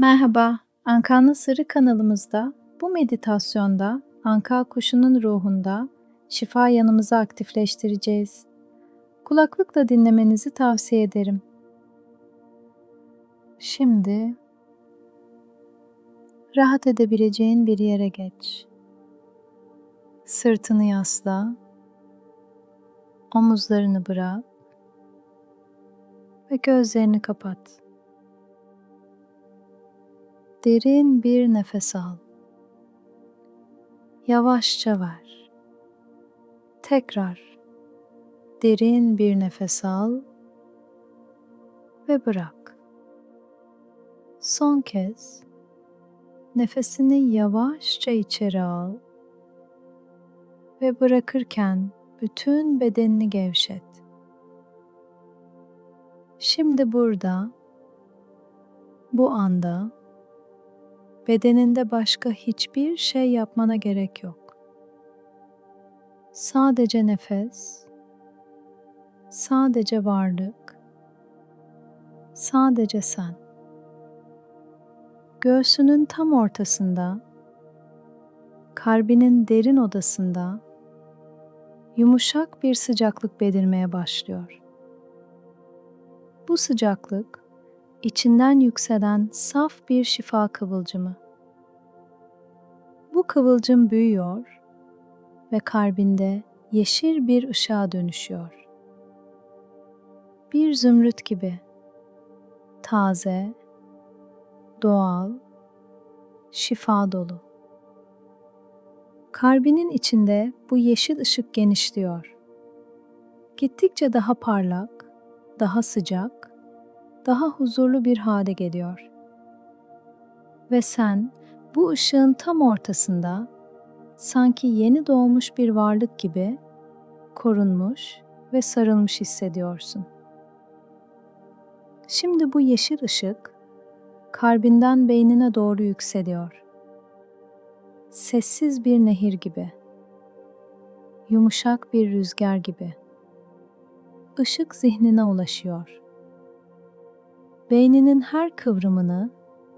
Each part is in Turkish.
Merhaba, Anka'nın Sırrı kanalımızda bu meditasyonda Anka kuşunun ruhunda şifa yanımızı aktifleştireceğiz. Kulaklıkla dinlemenizi tavsiye ederim. Şimdi rahat edebileceğin bir yere geç. Sırtını yasla, omuzlarını bırak ve gözlerini kapat. Derin bir nefes al. Yavaşça ver. Tekrar derin bir nefes al ve bırak. Son kez nefesini yavaşça içeri al ve bırakırken bütün bedenini gevşet. Şimdi burada bu anda bedeninde başka hiçbir şey yapmana gerek yok. Sadece nefes, sadece varlık, sadece sen. Göğsünün tam ortasında, kalbinin derin odasında yumuşak bir sıcaklık belirmeye başlıyor. Bu sıcaklık içinden yükselen saf bir şifa kıvılcımı. Bu kıvılcım büyüyor ve kalbinde yeşil bir ışığa dönüşüyor. Bir zümrüt gibi taze, doğal, şifa dolu. Kalbinin içinde bu yeşil ışık genişliyor. Gittikçe daha parlak, daha sıcak, daha huzurlu bir hale geliyor. Ve sen bu ışığın tam ortasında sanki yeni doğmuş bir varlık gibi korunmuş ve sarılmış hissediyorsun. Şimdi bu yeşil ışık kalbinden beynine doğru yükseliyor. Sessiz bir nehir gibi. Yumuşak bir rüzgar gibi. Işık zihnine ulaşıyor. Beyninin her kıvrımını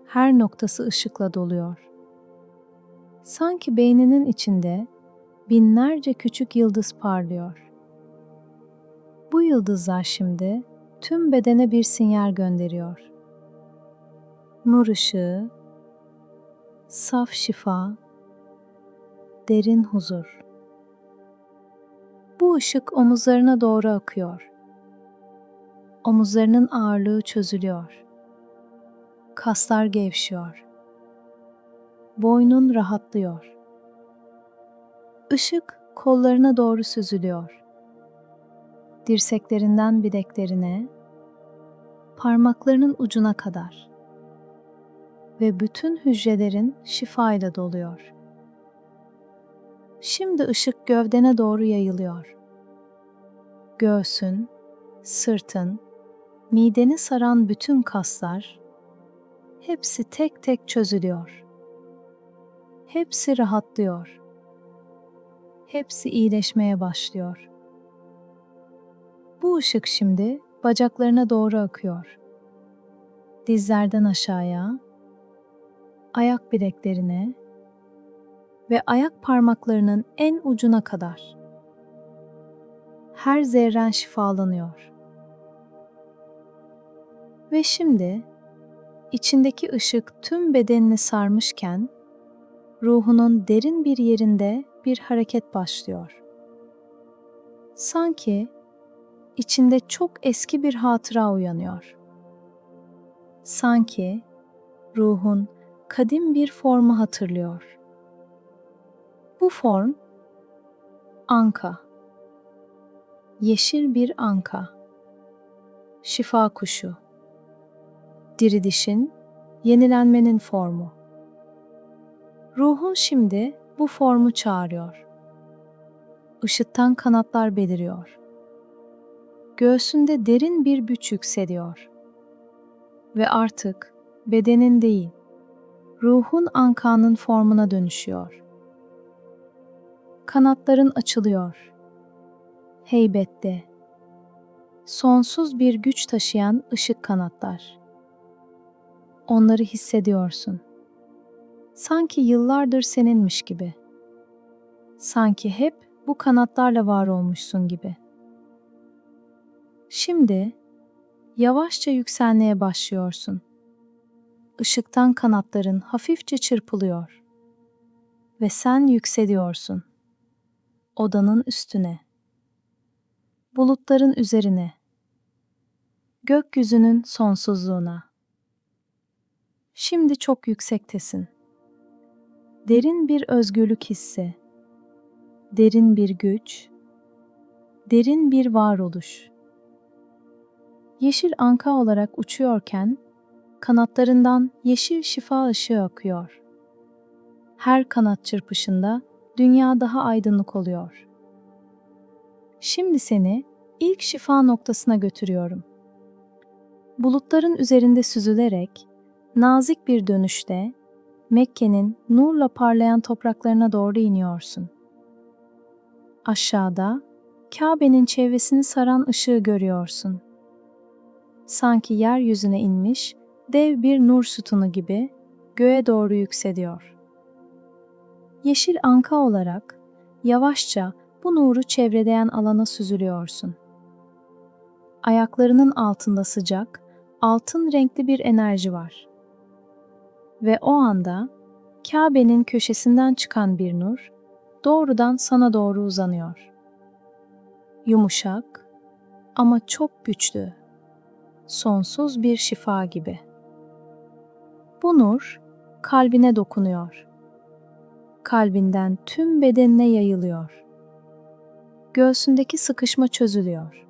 her noktası ışıkla doluyor. Sanki beyninin içinde binlerce küçük yıldız parlıyor. Bu yıldızlar şimdi tüm bedene bir sinyal gönderiyor. Nur ışığı, saf şifa, derin huzur. Bu ışık omuzlarına doğru akıyor. Omuzlarının ağırlığı çözülüyor kaslar gevşiyor. Boynun rahatlıyor. Işık kollarına doğru süzülüyor. Dirseklerinden bileklerine, parmaklarının ucuna kadar ve bütün hücrelerin şifayla doluyor. Şimdi ışık gövdene doğru yayılıyor. Göğsün, sırtın, mideni saran bütün kaslar hepsi tek tek çözülüyor. Hepsi rahatlıyor. Hepsi iyileşmeye başlıyor. Bu ışık şimdi bacaklarına doğru akıyor. Dizlerden aşağıya, ayak bileklerine ve ayak parmaklarının en ucuna kadar. Her zerren şifalanıyor. Ve şimdi içindeki ışık tüm bedenini sarmışken, ruhunun derin bir yerinde bir hareket başlıyor. Sanki içinde çok eski bir hatıra uyanıyor. Sanki ruhun kadim bir formu hatırlıyor. Bu form anka. Yeşil bir anka. Şifa kuşu dirilişin, yenilenmenin formu. Ruhun şimdi bu formu çağırıyor. Işıktan kanatlar beliriyor. Göğsünde derin bir güç yükseliyor. Ve artık bedenin değil, ruhun ankanın formuna dönüşüyor. Kanatların açılıyor. Heybette, sonsuz bir güç taşıyan ışık kanatlar Onları hissediyorsun. Sanki yıllardır seninmiş gibi. Sanki hep bu kanatlarla var olmuşsun gibi. Şimdi yavaşça yükselmeye başlıyorsun. Işıktan kanatların hafifçe çırpılıyor ve sen yükseliyorsun. Odanın üstüne, bulutların üzerine, gökyüzünün sonsuzluğuna. Şimdi çok yüksektesin. Derin bir özgürlük hissi, derin bir güç, derin bir varoluş. Yeşil anka olarak uçuyorken kanatlarından yeşil şifa ışığı akıyor. Her kanat çırpışında dünya daha aydınlık oluyor. Şimdi seni ilk şifa noktasına götürüyorum. Bulutların üzerinde süzülerek nazik bir dönüşte Mekke'nin nurla parlayan topraklarına doğru iniyorsun. Aşağıda Kabe'nin çevresini saran ışığı görüyorsun. Sanki yeryüzüne inmiş dev bir nur sütunu gibi göğe doğru yükseliyor. Yeşil anka olarak yavaşça bu nuru çevreleyen alana süzülüyorsun. Ayaklarının altında sıcak, altın renkli bir enerji var. Ve o anda Kabe'nin köşesinden çıkan bir nur doğrudan sana doğru uzanıyor. Yumuşak ama çok güçlü, sonsuz bir şifa gibi. Bu nur kalbine dokunuyor. Kalbinden tüm bedenine yayılıyor. Göğsündeki sıkışma çözülüyor.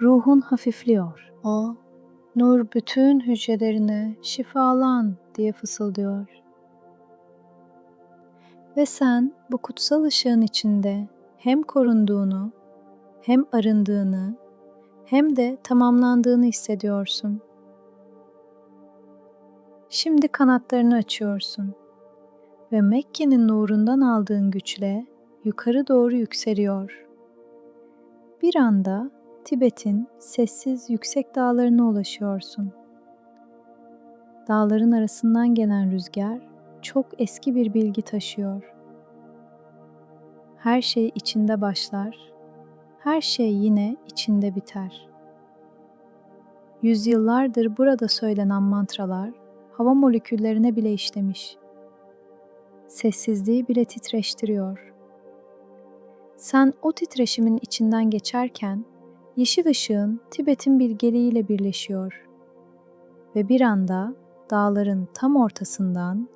Ruhun hafifliyor. O, nur bütün hücrelerine şifalan diye fısıldıyor. Ve sen bu kutsal ışığın içinde hem korunduğunu, hem arındığını, hem de tamamlandığını hissediyorsun. Şimdi kanatlarını açıyorsun ve Mekke'nin nurundan aldığın güçle yukarı doğru yükseliyor. Bir anda Tibet'in sessiz yüksek dağlarına ulaşıyorsun. Dağların arasından gelen rüzgar çok eski bir bilgi taşıyor. Her şey içinde başlar, her şey yine içinde biter. Yüzyıllardır burada söylenen mantralar hava moleküllerine bile işlemiş. Sessizliği bile titreştiriyor. Sen o titreşimin içinden geçerken yeşil ışığın Tibet'in bilgeliğiyle birleşiyor ve bir anda dağların tam ortasından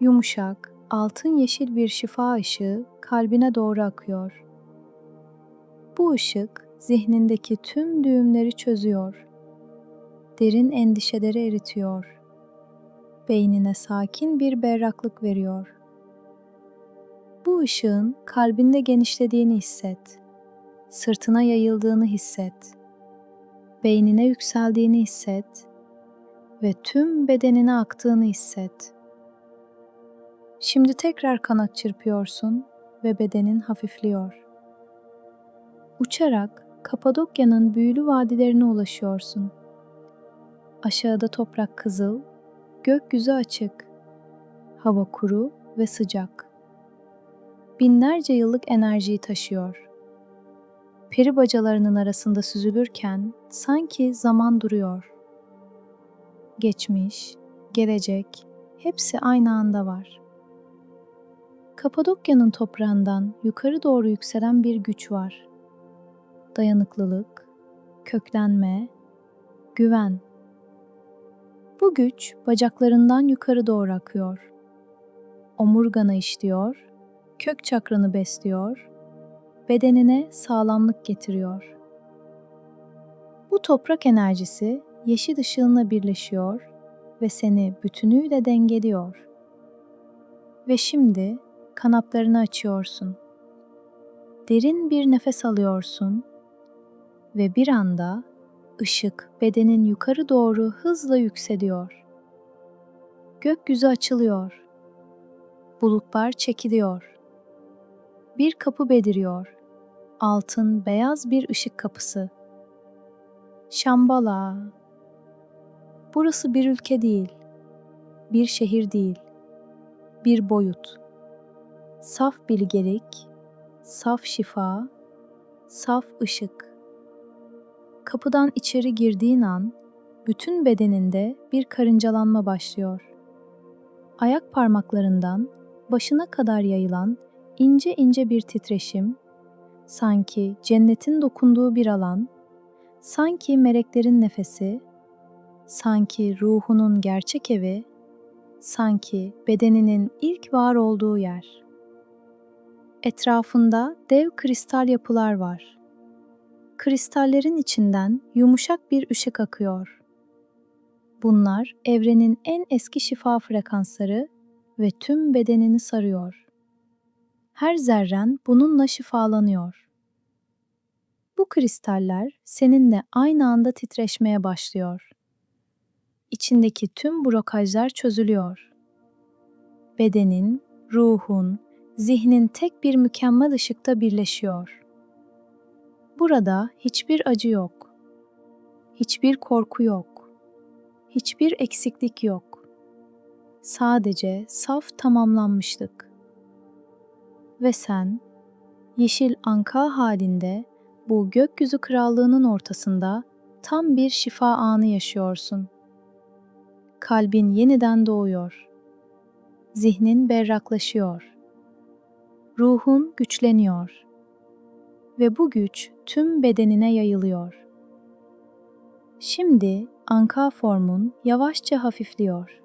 yumuşak, altın yeşil bir şifa ışığı kalbine doğru akıyor. Bu ışık zihnindeki tüm düğümleri çözüyor. Derin endişeleri eritiyor. Beynine sakin bir berraklık veriyor. Bu ışığın kalbinde genişlediğini hisset. Sırtına yayıldığını hisset. Beynine yükseldiğini hisset ve tüm bedenine aktığını hisset. Şimdi tekrar kanat çırpıyorsun ve bedenin hafifliyor. Uçarak Kapadokya'nın büyülü vadilerine ulaşıyorsun. Aşağıda toprak kızıl, gökyüzü açık, hava kuru ve sıcak. Binlerce yıllık enerjiyi taşıyor. Peri bacalarının arasında süzülürken sanki zaman duruyor. Geçmiş, gelecek, hepsi aynı anda var. Kapadokya'nın toprağından yukarı doğru yükselen bir güç var. Dayanıklılık, köklenme, güven. Bu güç bacaklarından yukarı doğru akıyor. Omurgana işliyor, kök çakranı besliyor, bedenine sağlamlık getiriyor. Bu toprak enerjisi yeşil ışığınla birleşiyor ve seni bütünüyle dengeliyor. Ve şimdi kanatlarını açıyorsun. Derin bir nefes alıyorsun ve bir anda ışık bedenin yukarı doğru hızla yükseliyor. Gökyüzü açılıyor. Bulutlar çekiliyor. Bir kapı beliriyor. Altın beyaz bir ışık kapısı. Şambala. Burası bir ülke değil, bir şehir değil, bir boyut. Saf bilgelik, saf şifa, saf ışık. Kapıdan içeri girdiğin an bütün bedeninde bir karıncalanma başlıyor. Ayak parmaklarından başına kadar yayılan ince ince bir titreşim, sanki cennetin dokunduğu bir alan, sanki meleklerin nefesi, sanki ruhunun gerçek evi, sanki bedeninin ilk var olduğu yer. Etrafında dev kristal yapılar var. Kristallerin içinden yumuşak bir ışık akıyor. Bunlar evrenin en eski şifa frekansları ve tüm bedenini sarıyor. Her zerren bununla şifalanıyor. Bu kristaller seninle aynı anda titreşmeye başlıyor. İçindeki tüm blokajlar çözülüyor. Bedenin, ruhun, zihnin tek bir mükemmel ışıkta birleşiyor. Burada hiçbir acı yok. Hiçbir korku yok. Hiçbir eksiklik yok. Sadece saf tamamlanmışlık. Ve sen yeşil anka halinde bu gökyüzü krallığının ortasında tam bir şifa anı yaşıyorsun. Kalbin yeniden doğuyor. Zihnin berraklaşıyor. Ruhun güçleniyor. Ve bu güç tüm bedenine yayılıyor. Şimdi anka formun yavaşça hafifliyor.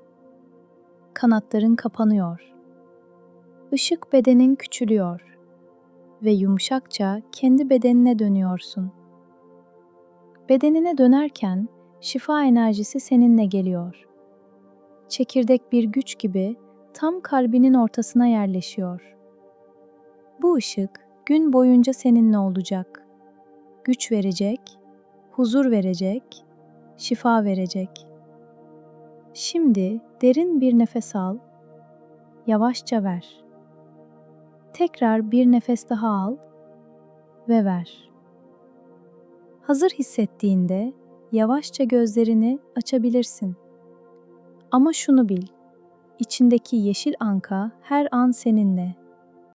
Kanatların kapanıyor. Işık bedenin küçülüyor ve yumuşakça kendi bedenine dönüyorsun. Bedenine dönerken şifa enerjisi seninle geliyor. Çekirdek bir güç gibi tam kalbinin ortasına yerleşiyor. Bu ışık gün boyunca seninle olacak. Güç verecek, huzur verecek, şifa verecek. Şimdi derin bir nefes al, yavaşça ver. Tekrar bir nefes daha al ve ver. Hazır hissettiğinde yavaşça gözlerini açabilirsin. Ama şunu bil, içindeki yeşil anka her an seninle